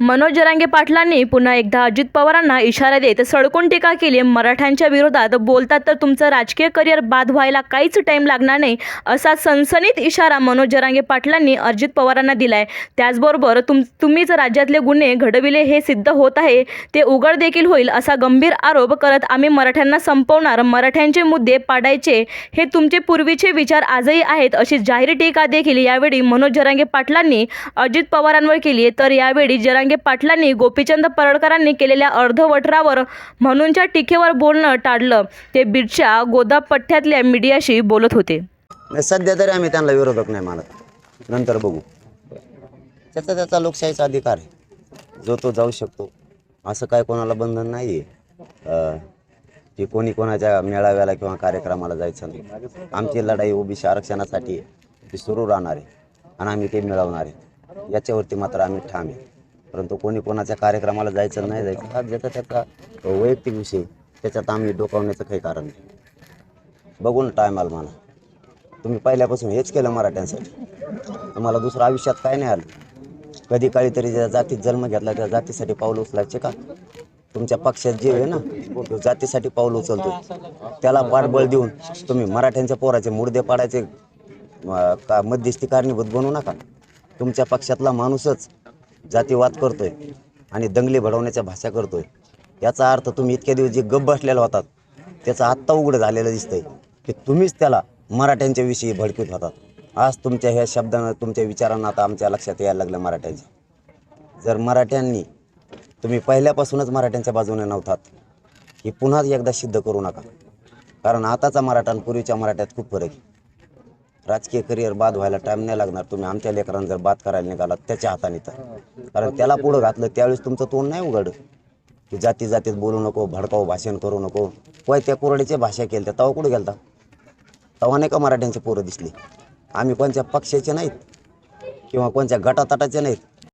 मनोज जरांगे पाटलांनी पुन्हा एकदा अजित पवारांना इशारा देत सडकून टीका केली. मराठ्यांच्या विरोधात बोलतात तर तुमचं राजकीय करिअर बाद व्हायला काहीच टाईम लागणार नाही असा सनसनीत इशारा मनोज जरांगे पाटलांनी अजित पवारांना दिलाय. त्याचबरोबर तुम तुम्हीच राज्यातले गुन्हे घडविले हे सिद्ध होत आहे ते उघड देखील होईल असा गंभीर आरोप करत आम्ही मराठ्यांना संपवणार. मराठ्यांचे मुद्दे पाडायचे हे तुमचे पूर्वीचे विचार आजही आहेत अशी जाहीर टीका देखील यावेळी मनोज जरांगे पाटलांनी अजित पवारांवर केली तर यावेळी जरांगे पाटलांनी गोपीचंद परडकरांनी केलेल्या अर्धवटरावर म्हणूनच्या टीकेवर बोलणं टाळलं. ते बीडच्या गोदापट्ट्यातल्या मीडियाशी बोलत होते. सध्या तरी आम्ही त्यांना विरोधक नाही मानत. नंतर बघू. त्याचा त्याचा लोकशाहीचा अधिकार आहे. जो तो जाऊ शकतो. असं काय कोणाला बंधन नाही आहे की कोणी कोणाच्या मेळाव्याला किंवा कार्यक्रमाला जायचं नाही. आमची लढाई ओबीसी आरक्षणासाठी आहे. ती सुरू राहणार आहे. आणि आम्ही ते मिळवणार आहे. याच्यावरती मात्र आम्ही ठाम आहे. परंतु कोणी कोणाच्या कार्यक्रमाला जायचं नाही जायचं हा ज्याचा त्याचा वैयक्तिक विषय. त्याच्यात आम्ही डोकावण्याचं काही कारण नाही. बघून टायमाला मला. तुम्ही पहिल्यापासून हेच केलं मराठ्यांसाठी. तुम्हाला दुसरं आयुष्यात काय नाही आलं. कधी काळी तरी ज्या जातीत जन्म घेतला त्या जातीसाठी पाऊल उचलायचे का? तुमच्या पक्षात जे आहे ना तो जातीसाठी पाऊल उचलतो त्याला पाठबळ देऊन तुम्ही मराठ्यांच्या पोराचे मुर्दे पाडायचे का मध्यस्थी कारणीभूत बनू नका. तुमच्या पक्षातला माणूसच जातीवाद करतोय आणि दंगली भडवण्याच्या भाषा करतोय. याचा अर्थ तुम्ही इतक्या दिवस जे गप बसलेला होतात त्याचं आत्ता उघड झालेलं दिसतंय की तुम्हीच त्याला मराठ्यांच्या विषयी भडकीत होतात आज तुमच्या ह्या शब्दानं तुमच्या विचारांना आता आमच्या लक्षात यायला लागलं मराठ्यांच्या जर मराठ्यांनी तुम्ही पहिल्यापासूनच मराठ्यांच्या बाजूने नव्हतात ही पुन्हा एकदा सिद्ध करू नका. कारण आताचा मराठा आणि पूर्वीच्या मराठ्यात खूप फरक आहे. राजकीय करिअर बाद व्हायला टाईम नाही लागणार. तुम्ही आमच्या लेकरांना जर बाद करायला निघालात त्याच्या हाताने तर. कारण त्याला पुढं घातलं त्यावेळेस तुमचं तोंड नाही उघड. की जाती जातीत बोलू नको भडकाव भाषण करू नको. वय त्या कुरडीच्या भाषा केली त्या तवा कुठं गेलता? तेव्हा नाही का मराठ्यांचे पोरं दिसली? आम्ही कोणत्या पक्षाचे नाहीत? किंवा कोणत्या गटातटाचे नाहीत?